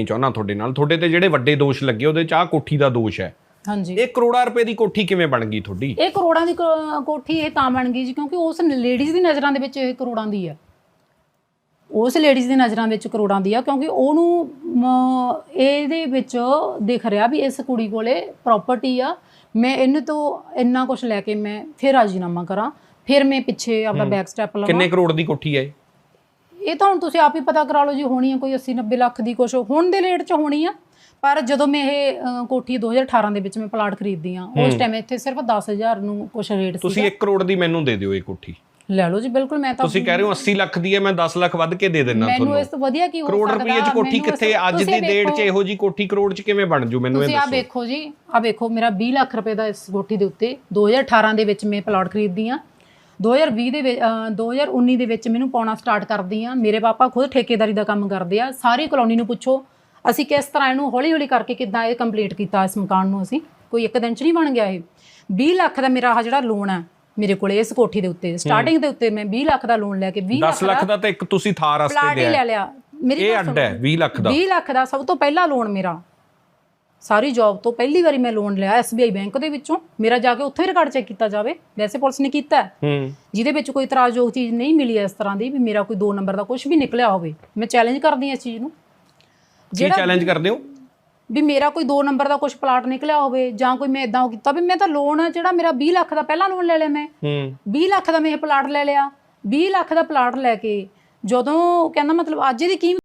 ਨਹੀਂ ਚਾਹੁੰਦਾ ਤੁਹਾਡੇ ਨਾਲ। ਤੁਹਾਡੇ ਤੇ ਜਿਹੜੇ ਵੱਡੇ ਦੋਸ਼ ਲੱਗੇ ਉਹਦੇ ਚ ਆ ਕੋਠੀ ਦਾ ਦੋਸ਼ ਹੈ। ਹਾਂਜੀ। ਇਹ ਕਰੋੜਾਂ ਰੁਪਏ ਦੀ ਕੋਠੀ ਕਿਵੇਂ ਬਣ ਗਈ ਤੁਹਾਡੀ? ਇਹ ਕਰੋੜਾਂ ਦੀ ਕੋ- ਕੋਠੀ ਇਹ ਤਾਂ ਬਣ ਗਈ ਜੀ ਕਿਉਂਕਿ ਉਸ ਲੇਡੀਜ਼ ਦੀ ਨਜ਼ਰਾਂ ਦੇ ਵਿੱਚ ਇਹ ਕਰੋੜਾਂ ਦੀ ਹੈ। ਉਸ ਲੇਡੀਜ਼ ਦੀ ਨਜ਼ਰਾਂ ਵਿੱਚ ਕਰੋੜਾਂ ਦੀ ਆ ਕਿਉਂਕਿ ਉਹਨੂੰ ਮ, ਇਹਦੇ ਵਿੱਚ ਦਿਖ ਰਿਹਾ ਵੀ ਇਸ ਕੁੜੀ ਕੋਲੇ ਪ੍ਰਾਪਰਟੀ ਆ। ਮੈਂ ਇਹਨੂੰ ਤੋਂ ਇੰਨਾ ਕੁਝ ਲੈ ਕੇ ਮੈਂ ਫਿਰ ਰਾਜੀਨਾਮਾ ਕਰਾਂ ਫਿਰ ਮੈਂ ਪਿੱਛੇ ਆਪਦਾ ਬੈਕ ਸਟੈਪ ਲਵਾਂ। ਕਿੰਨੇ ਕਰੋੜ ਦੀ ਕੋਠੀ ਹੈ ਇਹ? ਇਹ ਤਾਂ ਹੁਣ ਤੁਸੀਂ ਆਪ ਹੀ ਪਤਾ ਕਰਾ ਲਓ ਜੀ ਹੋਣੀ ਆ ਕੋਈ 80 90 ਲੱਖ ਦੀ ਕੁਛ ਹੁਣ ਦੇ ਰੇਟ 'ਚ ਹੋਣੀ ਆ। ਪਰ ਜਦੋਂ ਮੈਂ ਇਹ ਅ, ਕੋਠੀ 2018 ਦੇ ਵਿੱਚ ਮੈਂ ਪਲਾਟ ਖਰੀਦਦੀ ਆ ਉਸ ਟਾਈਮ ਇੱਥੇ ਸਿਰਫ 10000 ਨੂੰ ਕੁਛ ਰੇਟ ਸੀ ਤੁਸੀਂ 1 ਕਰੋੜ ਦੀ ਮੈਨੂੰ ਦੇ ਦਿਓ ਇਹ ਕੋਠੀ। ਲੈ ਲਓ ਜੀ ਬਿਲਕੁਲ ਮੈਂ ਤਾਂ ਤੁਸੀਂ ਕਹਿ ਰਹੇ ਹੋ 80 ਲੱਖ ਦੀ ਹੈ ਮੈਂ 10 ਲੱਖ ਵੱਧ ਕੇ ਦੇ ਦੇਣਾ ਮੈਨੂੰ ਤੁਹਾਨੂੰ। ਇਸ ਤੋਂ ਵਧੀਆ ਕੀ ਹੋ ਕਰੋੜ ਸਕਦਾ ਰੁਪਏ ਚ ਕੋਠੀ ਮੈਨੂੰ ਇਸ- ਕਿੱਥੇ ਅੱਜ ਤੁਸੀਂ ਦੀ ਡੇਟ 'ਚ ਵੇਖੋ- ਇਹੋ ਜੀ ਕੋਠੀ ਕਰੋੜ 'ਚ ਕਿਵੇਂ ਬਣ ਜੂ ਮੈਨੂੰ ਇਹ ਤੁਸੀਂ ਆ ਦੱਸੋ। ਵੇਖੋ ਜੀ ਆ ਵੇਖੋ ਮੇਰਾ 20 ਲੱਖ ਰੁਪਏ ਦਾ ਇਸ ਕੋਠੀ ਦੇ ਉੱਤੇ 2018 ਦੇ ਵਿੱਚ ਮੈਂ ਪਲਾਟ ਖਰੀਦਦੀ ਆ। 2020 ਦੇ ਵਿੱਚ ਅ, 2019 ਦੇ ਵਿੱਚ ਮੈਨੂੰ ਪਾਉਣਾ ਸਟਾਰਟ ਕਰਦੀ ਆ। ਮੇਰੇ ਪਾਪਾ ਖੁਦ ਠੇਕੇਦਾਰੀ ਦਾ ਕੰਮ ਕਰਦੇ ਆ। ਸਾਰੀ ਕਲੋਨੀ ਨੂੰ ਪੁੱਛੋ ਅਸੀਂ ਕਿਸ ਤਰ੍ਹਾਂ ਇਹਨੂੰ ਹੌਲੀ ਹੌਲੀ ਕਰਕੇ ਕਿੱਦਾਂ ਇਹ ਕੰਪਲੀਟ ਕੀਤਾ ਇਸ ਮਕਾਨ ਨੂੰ ਅਸੀਂ? ਕੋਈ ਇੱਕ ਦਿਨ ਚ ਨਹੀਂ ਬਣ ਗਿਆ ਇਹ। 20 ਲੱਖ ਦਾ ਮੇਰਾ ਆਹ ਜਿਹੜਾ ਲੋਨ ਹੈ ਮੇਰੇ ਕੋਲੇ ਇਸ ਕੋਠੀ ਦੇ ਉੱਤੇ ਸਟਾਰਟਿੰਗ ਦੇ ਉੱਤੇ ਮੈਂ 20 ਲੱਖ ਦਾ ਲੋਨ ਲੈ ਕੇ 20 10 ਲੱਖ ਦਾ ਤਾਂ ਇੱਕ ਤੁਸੀਂ ਥਾਰ ਪਲਾਟ ਹੀ ਲੈ ਲਿਆ। ਮੇਰੀ ਇਹ ਅੱਡ ਹੈ 20 ਲੱਖ ਦਾ। 20 ਲੱਖ ਦਾ ਸਭ ਤੋਂ ਪਹਿਲਾ ਲੋਨ ਮੇਰਾ। ਸਾਰੀ ਜੌਬ ਤੋਂ ਪਹਿਲੀ ਵਾਰੀ ਮੈਂ ਲੋਨ ਲਿਆ SBI ਬੈਂਕ ਦੇ ਵਿੱਚੋਂ। ਮੇਰਾ ਜਾ ਕੇ ਉੱਥੇ ਰਿਕਾਰਡ ਚੈੱਕ ਕੀਤਾ ਜਾਵੇ। ਵੈਸੇ ਪੁਲਿਸ ਨੇ ਕੀਤਾ ਹੈ, ਹੂੰ। ਜਿਹਦੇ ਵਿੱਚ ਕੋਈ ਇਤਰਾਜ਼ਯੋਗ ਚੀਜ਼ ਨਹੀਂ ਮਿਲੀ ਇਸ ਤਰ੍ਹਾਂ ਦੀ ਵੀ ਮੇਰਾ ਕੋਈ 2 ਨੰਬਰ ਦਾ ਕੁਝ ਵੀ ਨਿਕਲਿਆ ਹੋਵੇ। ਮੈਂ ਚੈਲੰਜ ਕਰਦੀ ਹਾਂ ਇਸ ਚੀਜ਼ ਨੂੰ। ਕੀ ਚੈਲੰਜ ਕਰਦੇ ਹੋ? ਵੀ ਮੇਰਾ ਕੋਈ 2 ਨੰਬਰ ਦਾ ਕੁਝ ਪਲਾਟ ਨਿਕਲਿਆ ਹੋਵੇ ਜਾਂ ਕੋਈ ਮੈਂ ਇਦਾਂ ਕੀਤਾ ਵੀ ਮੈਂ ਤਾਂ ਲੋਨ ਜਿਹੜਾ ਮੇਰਾ 20 ਲੱਖ ਦਾ ਪਹਿਲਾ ਲੋਨ ਲੈ ਲਿਆ ਮੈਂ। ਹੂੰ। 20 ਲੱਖ ਦਾ ਮੈਂ ਇਹ ਪਲਾਟ ਲੈ ਲਿਆ। 20 ਲੱਖ ਦਾ ਪਲਾਟ ਲੈ ਕੇ ਜਦੋਂ ਕਹਿੰਦਾ ਮਤਲਬ ਅੱਜ ਦੀ ਕੀਮਤ